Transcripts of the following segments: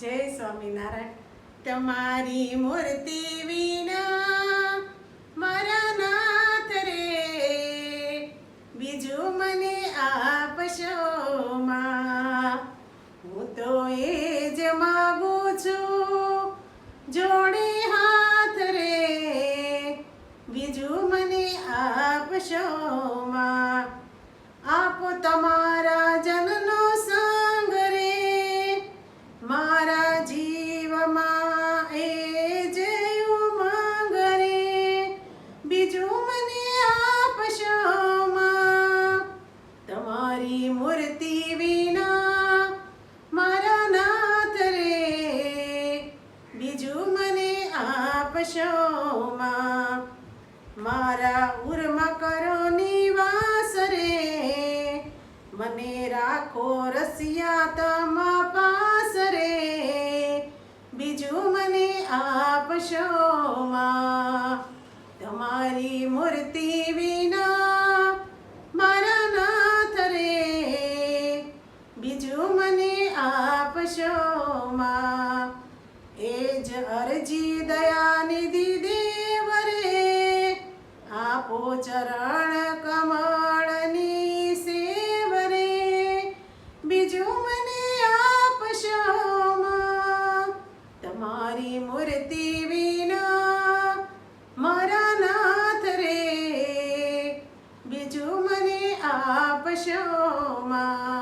જય સ્વામિનારાયણ. તમારી મૂર્તિ વિના મારા નાથ રે. બીજું મને આપશો માં? હું તો એ જ માગું છું. જોડે હાથ બીજું મને આપશો માં તમારી મૂર્તિ વિના મારા નાથ રે. બીજું મને આપશો માં મારા ઉર્મા કરો નિવાસ રે. મને રાખો રસિયા તમા પાસ રે. બીજું મને આપશો બીજું મને આપશો માં એ જ અરજી દયાનિધિ દેવ રે આપો ચરણ કમળની સેવ રે બીજું મને આપશો માં તમારી મૂર્તિ વિના મારા નાથ રે. બીજું મને આપશો માં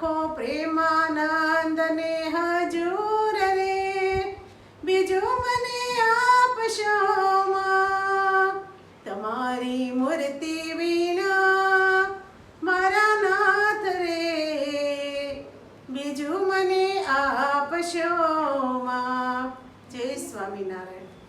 રાખો પ્રેમાનંદ ને હજૂર રે બીજું મને આપશો તમારી મૂર્તિ વિના મારા નાથ રે. બીજું મને આપશો જય સ્વામિનારાયણ.